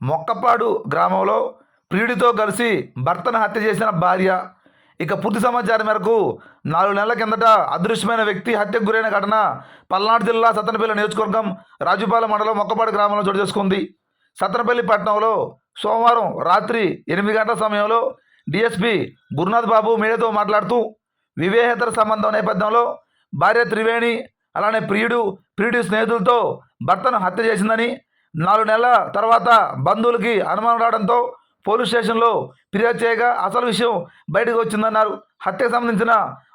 మొక్కపాడు గ్రామంలో ప్రియుడితో కలిసి భర్తను హత్య చేసిన భార్య. ఇక పూర్తి సమాచారం మేరకు నాలుగు నెలల కిందట అదృశ్యమైన వ్యక్తి హత్యకు గురైన ఘటన పల్నాడు జిల్లా సత్తనపల్లి నియోజకవర్గం రాజుపాల మండలం మొక్కపాడు గ్రామంలో చోటు చేసుకుంది. సత్తనపల్లి పట్టణంలో సోమవారం రాత్రి ఎనిమిది గంటల సమయంలో డిఎస్పి గురునాథ్ బాబు మీడియాతో మాట్లాడుతూ వివేహేతర సంబంధం నేపథ్యంలో భార్య త్రివేణి అలానే ప్రియుడు ప్రియుడి స్నేహితులతో భర్తను హత్య చేసిందని నాలుగు నెలల తర్వాత బంధువులకి అనుమానం రావడంతో పోలీస్ స్టేషన్లో ఫిర్యాదు చేయగా అసలు విషయం బయటకు వచ్చిందన్నారు. హత్యకు సంబంధించిన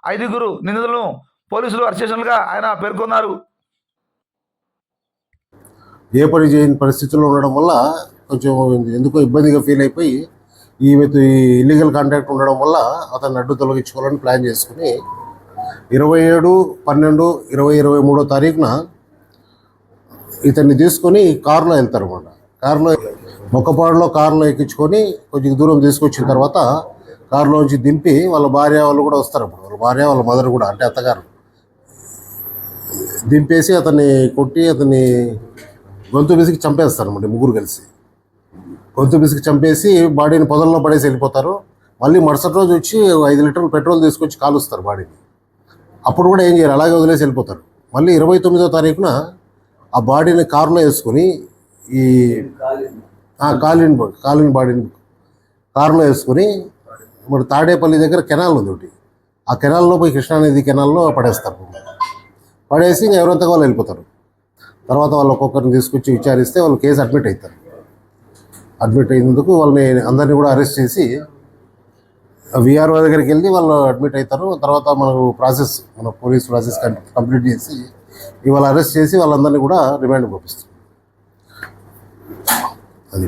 ఐదుగురు నిందితులను పోలీసులు అరెస్ట్ చేసినట్లుగా ఆయన పేర్కొన్నారు. ఏ పని చేయని పరిస్థితుల్లో ఉండడం వల్ల కొంచెం ఎందుకో ఇబ్బందిగా ఫీల్ అయిపోయి ఈమెతో ఈ ఇల్లీగల్ కాంటాక్ట్ ఉండడం వల్ల అతన్ని అడ్డు తొలగించుకోవాలని ప్లాన్ చేసుకుని ఇరవై ఏడు పన్నెండు ఇరవై ఇరవై మూడో తారీఖున ఇతన్ని తీసుకొని కారులో వెళ్తారు అన్నమాట. కారులో మొక్కపాడులో కారులో ఎక్కించుకొని కొంచెం దూరం తీసుకొచ్చిన తర్వాత కారులోంచి దింపి వాళ్ళ భార్య వాళ్ళు కూడా వస్తారు అప్పుడు. వాళ్ళ భార్య వాళ్ళ మదర్ కూడా అంటే అత్తగారు. దింపేసి అతన్ని కొట్టి అతన్ని గొంతు బిసికి చంపేస్తారు అనమాట ముగ్గురు కలిసి. గొంతు బిసికి చంపేసి బాడీని పొదల్లో పడేసి వెళ్ళిపోతారు. మళ్ళీ మరుసటి రోజు వచ్చి ఐదు లీటర్లు పెట్రోల్ తీసుకొచ్చి కాలుస్తారు బాడీని. అప్పుడు కూడా ఏం చేయరు అలాగే వదిలేసి వెళ్ళిపోతారు. మళ్ళీ ఇరవై తొమ్మిదో తారీఖున ఆ బాడీని కారులో వేసుకొని ఈ కాలిన్ కాలిన్ బాడీని కారులో వేసుకొని ఇప్పుడు తాడేపల్లి దగ్గర కెనాల్ ఉంది ఒకటి. ఆ కెనాల్లో పోయి కృష్ణానది కెనాల్లో పడేస్తారు. పడేసి ఇంకా ఎవరంతా వాళ్ళు వెళ్ళిపోతారు. తర్వాత వాళ్ళు ఒక్కొక్కరిని తీసుకొచ్చి విచారిస్తే వాళ్ళు కేసు అడ్మిట్ అవుతారు. అడ్మిట్ అయినందుకు వాళ్ళని అందరినీ కూడా అరెస్ట్ చేసి విఆర్ఓ దగ్గరికి వెళ్ళి వాళ్ళు అడ్మిట్ అవుతారు. తర్వాత మనకు ప్రాసెస్ మన పోలీస్ ప్రాసెస్ కంప్లీట్ చేసి ఇవాళ అరెస్ట్ చేసి వాళ్ళందరినీ కూడా రిమాండ్ పంపిస్తారు అది.